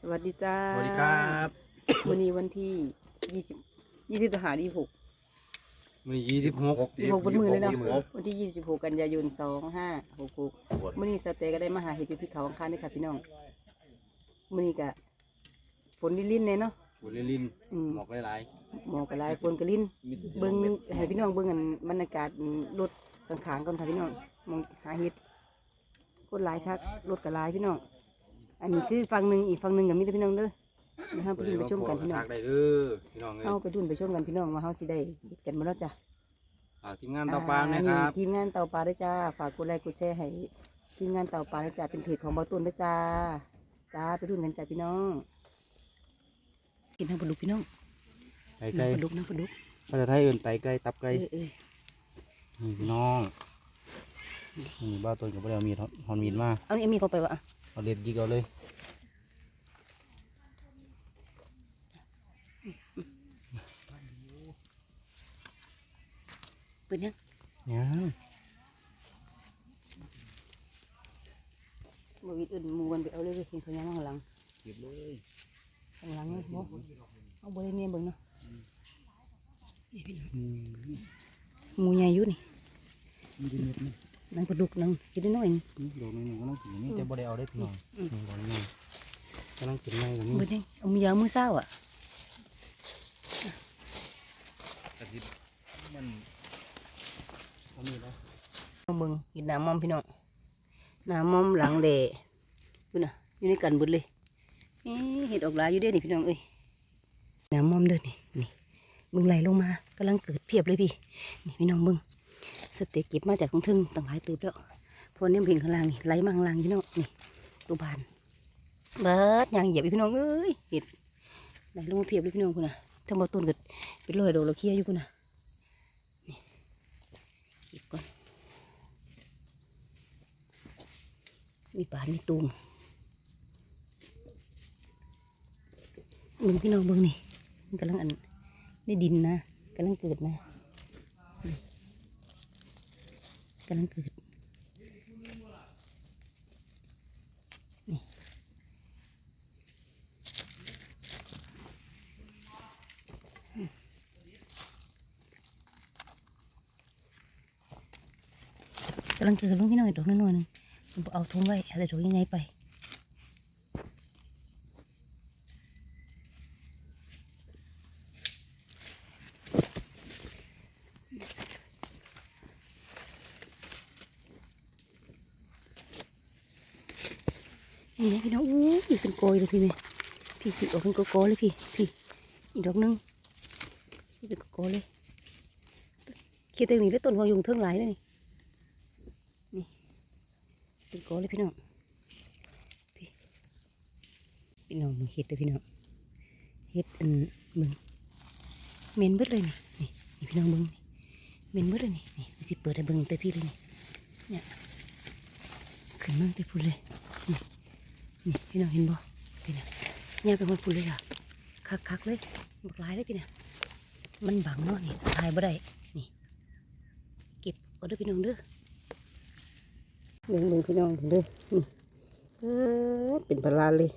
สวัสดีจ้าสวัสดีครับวันนี้วันที่ยี่สิบยี่สิบหาที่หกวันนี้ยี่สิบหกยี่หกบนมือเลยเนาะยี่สิบหกวันที่ยี่สิบหกกันยายนสองห้าหกหกวันนี้สเตย์ก็ได้มาหาเห็ดอยู่ที่เขาอังคารด้วยค่ะพี่น้องวันนี้ก็ฝนลิ่นๆเนี่ยเนาะบุรีลินอืมหมอกหลายหมอกกระลายฝนกระลิ่นๆมีแต่เบิ้งให้พี่น้องเบิ้งกันบรรยากาศรถข้างๆก่อนค่ะพี่น้องมองหาเห็ดคนหลายคักรถกระลายพี่น้อง อันนี้คือฝั่งหนึ่งอีกฝั่งหนึ่งกับมิตรพี่น้องเด้อนะครับไปดูไปชมกันพี่น้องทักได้เด้อพี่น้องเอ้ยเข้าไปดุนไปชมกันพี่น้องว่าเขาสิได้เฮ็ดกันมาแล้วจ้ะอ่าทีมงานเตาปลานะครับทีมงานเตาปลาด้วยจ้าฝากกดไลค์กดแชร์ให้ทีมงานเตาปลาด้วยจ้าเป็นเพจของเบาตุนด้วยจ้าจ้าไปดุนกันจ้าพี่น้อง กินทั้งปลาดุกพี่น้องไก่ไก่ปลาดุกน้ำปลาดุกภาษาไทยเอื่นไตไก่ตับเอไก่อเออนี่พี่น้องนี่บ้าต้นกับบ่ได้เอามีดฮอนมีดมาเอานี่เอามีเข้าไปวะอะ เอาเล็บยิกเอาเลยเปิดยังยังบวิดอื่นหมูกันไปเอาเลยเลยทิ้งเขายังข้างหลังเก็บเลยข้างหลังเลยบ่เอาบริเนียเบิ่งเนาะนี่พี่น้องอืมหมูใหญ่อยู่นี่มีแต่เม็ด นี่นั่งปลาดุกนั่งกินได้น้อยหนึ่งนี่ดอกนึงก็ต้องกินนี่แต่บ่ได้เอาได้พี่น้องอืมนี่ดอกนึงกำลังกินในกับนี่เบิดยังเอามือยาวมือเศร้าอะกระดิบมันเอามีดแล้วเอาเบิ่งกินน้ำมอมพี่น้องน้ำมอมหลังเละคุณน่ะอยู่ในกันเบิดเลยเอ๊ะเห็ดออกหลายอยู่เด้นี่พี่น้องเอ้ยน้ำมอมเด้อนี่นี่เบิ่งไหลลงมากำลังเกิดเพียบเลยพี่นี่พี่น้องเบิ่ง สเต็กเก็บมาจากของทึ่งต่างหลายตืบแล้วพวกนี้เพียงข้างล่างนี่ไหลมาข้างล่างพี่น้องนี่ตัวบานเบิดยางเหยียบพี่น้องเอ้ยเห็ดไหลลงมาเพียบเลยพี่น้องคุณนะทั้งบ่ต้นก็เป็นรอยโดอกเราเคี้ยอยู่คุณนะนี่เก็บก่อนมีปานมีตูมเบิ่งพี่น้องเบิ่งนี่กำลังอันในดินนะกำลังเกิดนะนี่ กำลังเกิดกำลังเกิดลงพี่น้อยดอกน้อยหนึงเอาทุ่งไว้อาแต่ดอกยังไงไป นี่นะพี่น้องอู้ยเป็นโกยเลยพี่แม่พี่สิออกเป็นโกโก้เลยพี่พี่อีกดอกหนึงนี่เป็นโกโก้เลยเคียดเต็มนี่แล้วต้นหัวยุงเทิงหลายเลยนี่เป็นก้อนเลยพี่น้องพี่พี่น้องมึงเห็ดเลยพี่น้องเห็ดอันมึงเมนเบิดเลยนี่นี่นี่พี่น้องมึงนี่เมนเบิดเลยนี่นี่สิเปิดให้เบิ่งเต็มที่เลยนี่เนี่ยขึ้นมั่งเต็มพูดเลยนี่ นี่พี่น้องเห็นบ่พี่น้องเนี่ยเป็นคนพูดเลยอะคักคักๆเลยบักหลายเลยพี่น้องมันบังเนาะนี่ถ่ายบ่ได้นี่ เก็บก็เด้อพี่น้องเด้อเบิ่งเบิ่งพี่น้องเด้อนี่เออเป็นปลาเลย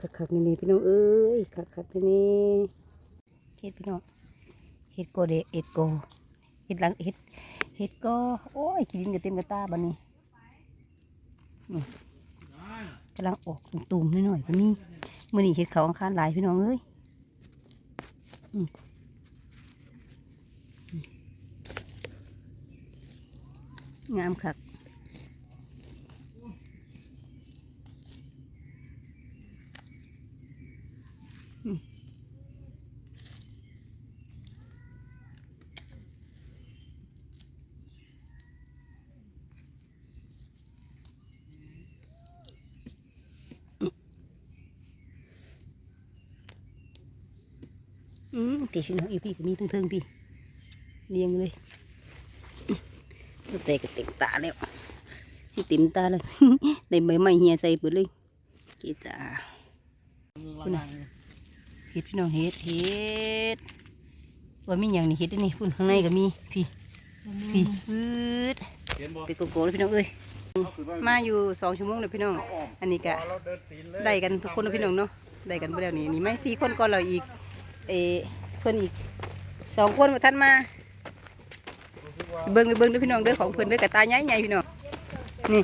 คักๆนี่นี่พี่น้องเอ้ยคักๆนี่นี่เฮ็ดพี่น้องเฮ็ดโกเดเฮ็ดโกเฮ็ดหลังเฮ็ดเฮ็ดโก็โอ้ยกินกันเต็มกระตาบัดนี้นี่ กำลังออกตุ่มๆหน่อยๆก็มีมื่อนี้เห็ดเขาอังคารหลายพี่น้องเอ้ยงามคัก อืมพี่พี่น้องอีพี่ก็มีทั้งเทิงพี่เลี้ยงเลยตัวเตะก็เต็มตาแล้วที่เต็มตาเลยได้ใบไม้เหียใส่เปิดเลยเกจ้าคุณน่ะเห็ดพี่น้องเห็ดเห็ดว่ามีอย่างนี้เห็ดด้วยนี่คุณข้างในก็มีพี่พี่ปืดเห็นบ่ไปโกโก้เลยพี่น้องเอ้ยมาอยู่สองชั่วโมงเลยพี่น้อง อันนี้ก็ได้กันทุกคนเลยพี่น้องเนาะได้กันไปแล้วนี่นี่ไม่สี่คนก่อนเราอีก เอเพิ่นอีกสองคนมาท่านมาเบิ้งไปเบิ้งด้วยพี่น้องเด้อของเพิ่นเด้อกระตาใหญ่ใหญ่พี่น้องนี่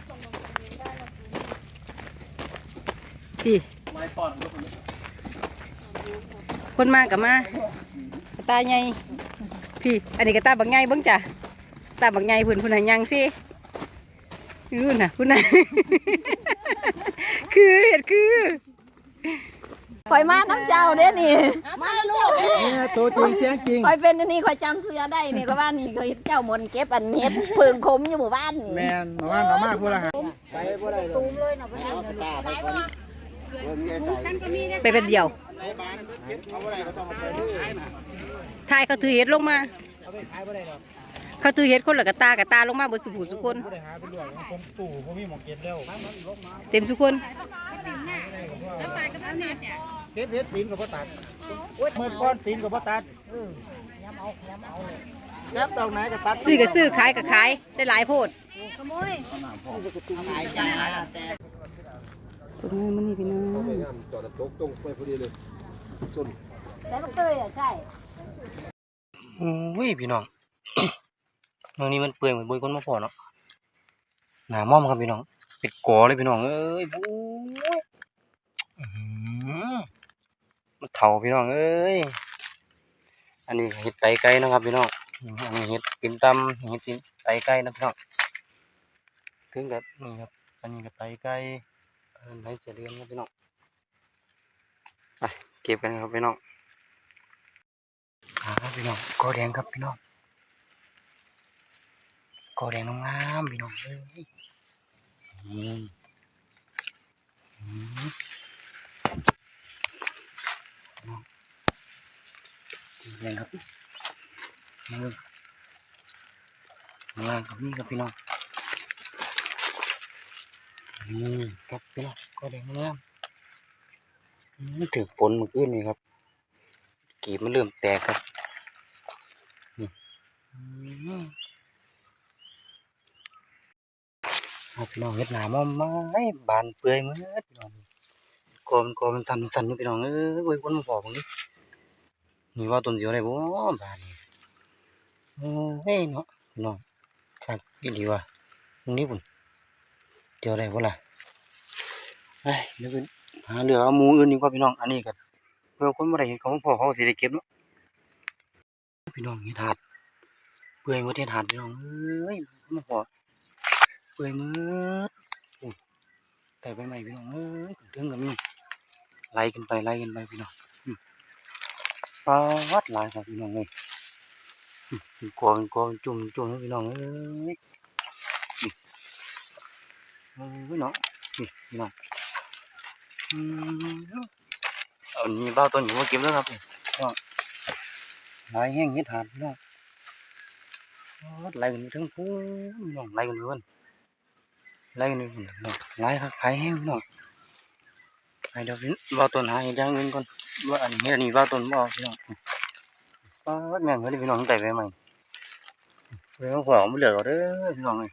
พี่คนมากับมากระตาใหญ่พี่ อันนี้กระตาบักใหญ่เบิ้งจ้ะตาบักใหญ่เพิ่นพุ่นน่ะยังสินู่นน่ะพุ่นน่ะคือเห็ดคือ ข่อยมาน้ำเจ้าเด้นี่มาลูกนี่ตัวจริงเสียงจริงข่อยเป็นอันนี้ข่อยจำเสื้อได้นี่ก็ว่านี่ข่อยเจ้ามนต์เก็บอันเฮ็ดเพิงคมอยู่หมู่บ้านนี่แมนมาว่าเอามากพูดละฮะไปเป็นเดียวทายเขาถือเห็ดลงมาเขาถือเห็ดคนละกระตากระตาลงมาบนสุภูสุคนบ่ได้หาเป็นเรื่องของคนตู่บ่มีหมองเก็บแล้วเต็มสุคน เก็บเฮ็ดตีนกับบ่ตัดเมื่อก้อนตีนกับบ่ตัดแก๊บดอกไหนก็ตัดซื้อก็ซื้อขายก็ขายได้หลายโพดตัวนี้มันนี่พี่น้องแต่ลูกเตยอะใช่อุ้ยพี่น้องเมื่อนี้มันเปื่อยเหมือนบอยก้นมะพร้าวเนาะหนาม่อมครับพี่น้อง เป็ดกอเลยพี่น้องเอ้ยบู๊ยอื้อหือ มันเถาพี่น้องเอ้ยอันนี้เห็ดไตไก่นะครับพี่น้องอันนี้เห็ดปิ่นตำเห็ดสินไตไก่นะพี่น้องถึงกับนี่ครับอันนี้ก็ไตไก่ไหนจะเรียนครับพี่น้องไปเก็บกันครับพี่น้องอ่าพี่น้องกอแดงครับพี่น้องกอแดงงามพี่น้องเอ้ยอืมอืมพี่น้อง แดงครับนี่ข้างล่างครับนี่ครับพี่น้องนี่ครับพี่น้องกอแดงงามอืมถึงฝนเมื่อคืนนี่ครับ กีบมันเริ่มแตกครับนี่เอาพี่น้องเฮ็ดหนามอมไม้บานเปื่อยมืดพี่น้องกอมันกอมันสั่นสันพี่น้องเอ้ยโอ้ยคนมาพอบังนี้ นี่ว่าต้นเสียวได้บ่บานนี่โอ้ยเนาะพี่น้องครับอีหลีว่ะตรงนี้พุ่นเดียวได้บ่ล่ะเอ้ยเดี๋ยวหาเรือเอาหมูอื่นดีกว่าพี่น้องอันนี้ก็เพื่อคนบ่ได้เห็นของพ่อเขาสิได้เก็บเนาะพี่น้องเฮ็ดหาดเปื่อยหมดเฮ็ดหาดพี่น้องเอ้ยมาพอเปื่อยหมดอุ้ยแต่ใบใหม่พี่น้องเอ้ยถึงก็มีไล่กันไปไล่กันไปพี่น้อง อืมปลาวัดหลายครับพี่น้องเอ้ยอืมเป็นกอเป็นกอเป็นจุ่มเป็นจุ่มนะพี่น้องเอ้ยอืมเอ้ยพี่น้องนี่พี่น้องอืมเอานี่เบ้าต้นอยู่มาเก็บแล้วครับนี่ก็ลายแห้งเฮ็ดหาดพี่น้องโอ้ไล่กันอยู่ทั้งพูนน้องไล่กันอยู่กันไล่กันอยู่พุ่นน้องไล่ครับขายแห้งพี่น้อง ไล่เดี๋ยวว่าต้นหาเฮ็ดอย่างอื่นก่อนว่าอันนี้อันนี้ว่าต้นบ่พี่น้องว่าแม่งเฮ้ยพี่น้องตั้งแต่ไปใหม่เรื่องของมันเหลือเด้อพี่น้องเอ้ย